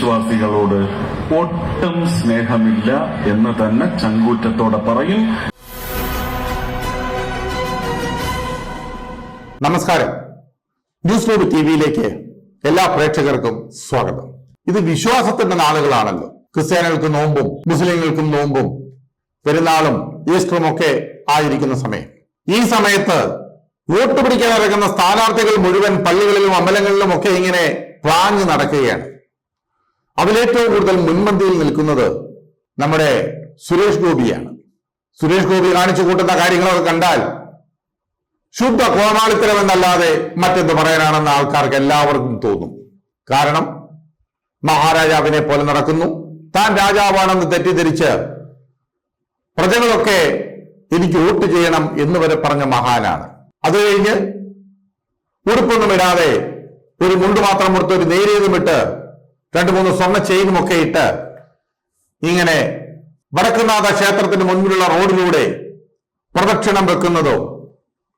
വിശ്വാസികളോട് ഒട്ടും സ്നേഹമില്ല എന്ന് തന്നെ ചങ്കൂറ്റത്തോടെ പറയും. നമസ്കാരം. ന്യൂസ് ലോഡ് ടി വിയിലേക്ക് എല്ലാ പ്രേക്ഷകർക്കും സ്വാഗതം. ഇത് വിശ്വാസത്തിന്റെ നാളുകളാണല്ലോ. ക്രിസ്ത്യാനികൾക്ക് നോമ്പും മുസ്ലിങ്ങൾക്കും നോമ്പും പെരുന്നാളും ഈസ്റ്ററും ഒക്കെ ആയിരിക്കുന്ന സമയം. ഈ സമയത്ത് വോട്ട് പിടിക്കാൻ ഇറങ്ങുന്ന സ്ഥാനാർത്ഥികൾ മുഴുവൻ പള്ളികളിലും അമ്പലങ്ങളിലും ഒക്കെ ഇങ്ങനെ പ്രാഞ്ഞു നടക്കുകയാണ്. അതിലേറ്റവും കൂടുതൽ മുൻപന്തിയിൽ നിൽക്കുന്നത് നമ്മുടെ സുരേഷ് ഗോപിയാണ്. സുരേഷ് ഗോപി കാണിച്ചു കൂട്ടുന്ന കാര്യങ്ങളൊക്കെ കണ്ടാൽ ശുദ്ധ കോമാളിത്തരം എന്നല്ലാതെ മറ്റെന്ത് പറയാനാണെന്ന് ആൾക്കാർക്ക് എല്ലാവർക്കും തോന്നും. കാരണം മഹാരാജാവിനെ പോലെ നടക്കുന്നു. താൻ രാജാവാണെന്ന് തെറ്റിദ്ധരിച്ച് പ്രജകളൊക്കെ എനിക്ക് വോട്ട് ചെയ്യണം എന്ന് വരെ പറഞ്ഞ മഹാനാണ്. അത് കഴിഞ്ഞ് ഉടുപ്പൊന്നും ഇടാതെ ഒരു മുണ്ട് മാത്രം കൊടുത്ത് ഒരു നേരിയതും ഇട്ട് രണ്ടു മൂന്ന് സ്വർണ ചെയിനും ഒക്കെ ഇട്ട് ഇങ്ങനെ വടക്കുന്നാഥ ക്ഷേത്രത്തിന് മുൻപിലുള്ള റോഡിലൂടെ പ്രദക്ഷിണം വെക്കുന്നതോ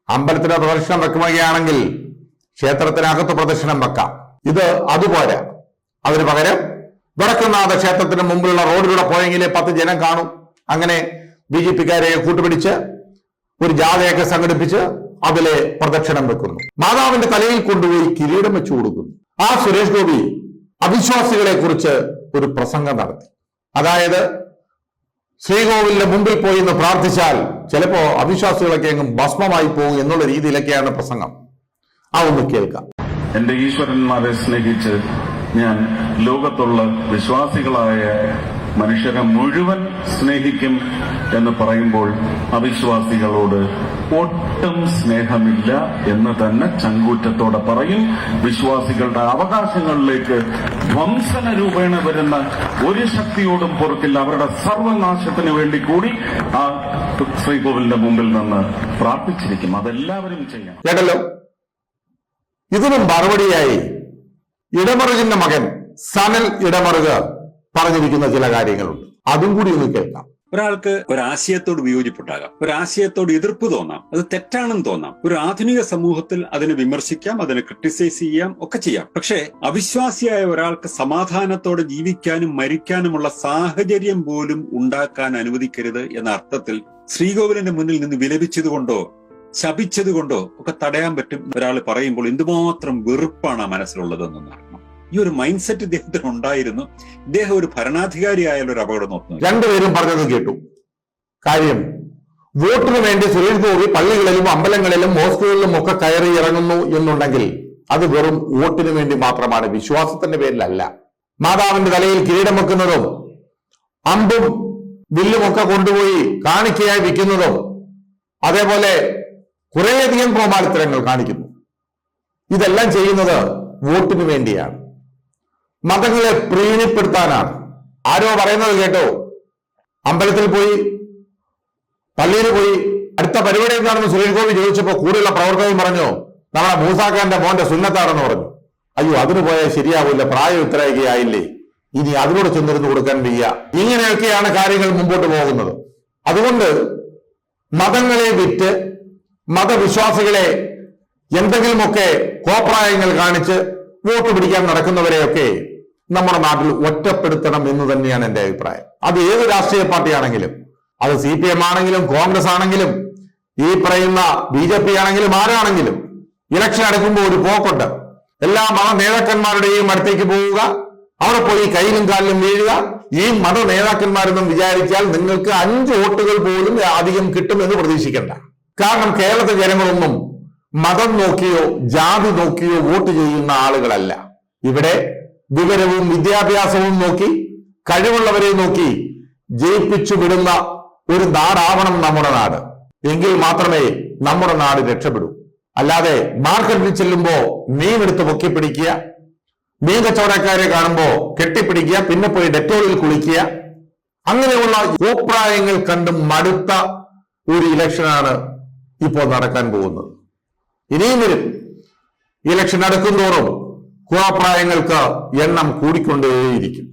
അമ്പലത്തിന് പ്രദക്ഷിണം വെക്കുകയാണെങ്കിൽ ക്ഷേത്രത്തിനകത്ത് പ്രദക്ഷിണം വെക്കാം. ഇത് അതുപോലെ. അതിന് പകരം വടക്കുന്നാഥ ക്ഷേത്രത്തിന് മുമ്പിലുള്ള റോഡിലൂടെ പോയെങ്കിലേ പത്ത് ജനം കാണും. അങ്ങനെ ബി ജെ പിക്കാരെ കൂട്ടുപിടിച്ച് ഒരു ജാഥയൊക്കെ സംഘടിപ്പിച്ച് അതിലെ പ്രദക്ഷിണം വെക്കുന്നു. മാതാവിന്റെ തലയിൽ കൊണ്ടുപോയി കിരീടം വെച്ചു കൊടുക്കുന്നു. ആ സുരേഷ് ഗോപി അവിശ്വാസികളെ കുറിച്ച് ഒരു പ്രസംഗം നടത്തി. അതായത് ശ്രീകോവിലിന്റെ മുമ്പിൽ പോയി എന്ന് പ്രാർത്ഥിച്ചാൽ ചിലപ്പോ അവിശ്വാസികളൊക്കെ അങ്ങ് ഭസ്മമായി പോകും എന്നുള്ള രീതിയിലൊക്കെയാണ് പ്രസംഗം. ആ ഒന്ന് കേൾക്കാം. എന്റെ ഈശ്വരന്മാരെ സ്നേഹിച്ച് ഞാൻ ലോകത്തുള്ള വിശ്വാസികളായ മനുഷ്യരെ മുഴുവൻ സ്നേഹിക്കും എന്ന് പറയുമ്പോൾ അവിശ്വാസികളോട് ഒട്ടും സ്നേഹമില്ല എന്ന് തന്നെ ചങ്കൂറ്റത്തോടെ പറയും. വിശ്വാസികളുടെ അവകാശങ്ങളിലേക്ക് ധ്വംസന രൂപേണ വരുന്ന ഒരു ശക്തിയോടും പുറത്തില്ല അവരുടെ സർവനാശത്തിന് വേണ്ടി കൂടി ആ ശ്രീകോവിലിന്റെ മുമ്പിൽ നിന്ന് പ്രാർത്ഥിച്ചിരിക്കും. അതെല്ലാവരും ചെയ്യണം. ഇതിനും മറുപടിയായി ഇടമറുകിന്റെ മകൻ സനൽ ഇടമറുക. പറഞ്ഞിരിക്കുന്ന ചില കാര്യങ്ങളുണ്ട്. അതും കൂടി ഒന്ന് കേൾക്കാം. ഒരാൾക്ക് ഒരാശയത്തോട് വിയോജിപ്പുണ്ടാകാം. ഒരാശയത്തോട് എതിർപ്പ് തോന്നാം. അത് തെറ്റാണെന്ന് തോന്നാം. ഒരു ആധുനിക സമൂഹത്തിൽ അതിനെ വിമർശിക്കാം അതിനെ ക്രിട്ടിസൈസ് ചെയ്യാം ഒക്കെ ചെയ്യാം. പക്ഷേ അവിശ്വാസിയായ ഒരാൾക്ക് സമാധാനത്തോടെ ജീവിക്കാനും മരിക്കാനുമുള്ള സാഹചര്യം പോലും ഉണ്ടാക്കാൻ അനുവദിക്കരുത് എന്ന അർത്ഥത്തിൽ ശ്രീകോവിലിന്റെ മുന്നിൽ നിന്ന് വിലപിച്ചതുകൊണ്ടോ ശപിച്ചതുകൊണ്ടോ ഒക്കെ തടയാൻ പറ്റും ഒരാൾ പറയുമ്പോൾ എന്തുമാത്രം വെറുപ്പാണ് ആ മനസ്സിലുള്ളതെന്നൊന്ന് അറിയണം ഈ ഒരു മൈൻഡ് സെറ്റ് ഇദ്ദേഹത്തിന് ഉണ്ടായിരുന്നു. ഇദ്ദേഹം ഒരു ഭരണാധികാരിയായാലും ഒരു അപകടം നോക്കുന്നു. രണ്ടുപേരും പറഞ്ഞത് കേട്ടു. കാര്യം വോട്ടിന് വേണ്ടി സുരേഷ് ഗോപി പള്ളികളിലും അമ്പലങ്ങളിലും മോസ്കുകളിലും ഒക്കെ കയറി ഇറങ്ങുന്നു എന്നുണ്ടെങ്കിൽ അത് വെറും വോട്ടിന് വേണ്ടി മാത്രമാണ്. വിശ്വാസത്തിന്റെ പേരിലല്ല. മാതാവിന്റെ തലയിൽ കിരീടം വെക്കുന്നതും അമ്പും വില്ലും ഒക്കെ കൊണ്ടുപോയി കാണിക്കയായി വിൽക്കുന്നതും അതേപോലെ കുറേയധികം കോമാളിത്തരങ്ങൾ കാണിക്കുന്നു. ഇതെല്ലാം ചെയ്യുന്നത് വോട്ടിന് വേണ്ടിയാണ്. മതങ്ങളെ പ്രീണിപ്പെടുത്താനാണ്. ആരോ പറയുന്നത് കേട്ടോ. അമ്പലത്തിൽ പോയി പള്ളിയിൽ പോയി അടുത്ത പരിപാടി എന്താണെന്ന് സുരേഷ് ഗോപി ചോദിച്ചപ്പോ കൂടെയുള്ള പ്രവർത്തകൻ പറഞ്ഞു നമ്മളെ മൂസാഖാന്റെ മോന്റെ സുന്നത്താണെന്ന് പറഞ്ഞു. അയ്യോ അതിന് പോയാൽ ശരിയാവില്ല പ്രായം ഇത്രയൊക്കെയായില്ലേ. ഇനി അതിനോട് ചെന്നിരുന്ന് കൊടുക്കാൻ വയ്യ. ഇങ്ങനെയൊക്കെയാണ് കാര്യങ്ങൾ മുമ്പോട്ട് പോകുന്നത്. അതുകൊണ്ട് മതങ്ങളെ വിറ്റ് മതവിശ്വാസികളെ എന്തെങ്കിലുമൊക്കെ കോപ്രായങ്ങൾ കാണിച്ച് വോട്ട് പിടിക്കാൻ നടക്കുന്നവരെയൊക്കെ നമ്മുടെ നാട്ടിൽ ഒറ്റപ്പെടുത്തണം എന്ന് തന്നെയാണ് എന്റെ അഭിപ്രായം. അത് ഏത് രാഷ്ട്രീയ പാർട്ടിയാണെങ്കിലും അത് സി പി എം ആണെങ്കിലും കോൺഗ്രസ് ആണെങ്കിലും ഈ പറയുന്ന ബി ജെ പി ആണെങ്കിലും ആരാണെങ്കിലും ഇലക്ഷൻ അടുക്കുമ്പോൾ ഒരു പോക്കുണ്ട്. എല്ലാ മത നേതാക്കന്മാരുടെയും അടുത്തേക്ക് പോവുക അവിടെ പോയി കയ്യിലും കാലിലും വീഴുക. ഈ മത നേതാക്കന്മാരെന്നും വിചാരിച്ചാൽ നിങ്ങൾക്ക് അഞ്ച് വോട്ടുകൾ പോലും അധികം കിട്ടുമെന്ന് പ്രതീക്ഷിക്കേണ്ട. കാരണം കേരളത്തിലെ ജനങ്ങളൊന്നും മതം നോക്കിയോ ജാതി നോക്കിയോ വോട്ട് ചെയ്യുന്ന ആളുകളല്ല. ഇവിടെ വിവരവും വിദ്യാഭ്യാസവും നോക്കി കഴിവുള്ളവരെ നോക്കി ജയിപ്പിച്ചു വിടുന്ന ഒരു നാടാവണം നമ്മുടെ നാട്. എങ്കിൽ മാത്രമേ നമ്മുടെ നാട് രക്ഷപ്പെടൂ. അല്ലാതെ മാർക്കറ്റിൽ ചെല്ലുമ്പോ മീനെടുത്ത് പൊക്കിപ്പിടിക്കുക മീൻ കച്ചവടക്കാരെ കാണുമ്പോ കെട്ടിപ്പിടിക്കുക പിന്നെ പോയി ഡെറ്റോളിൽ കുളിക്കുക അങ്ങനെയുള്ള അഭിപ്രായങ്ങൾ കണ്ട് മടുത്ത ഒരു ഇലക്ഷനാണ് ഇപ്പോൾ നടക്കാൻ പോകുന്നത്. ഇനിയും വരും. ഇലക്ഷൻ അടുക്കുന്തോറും കുറാപ്രായങ്ങൾക്ക് എണ്ണം കൂടിക്കൊണ്ടേയിരിക്കും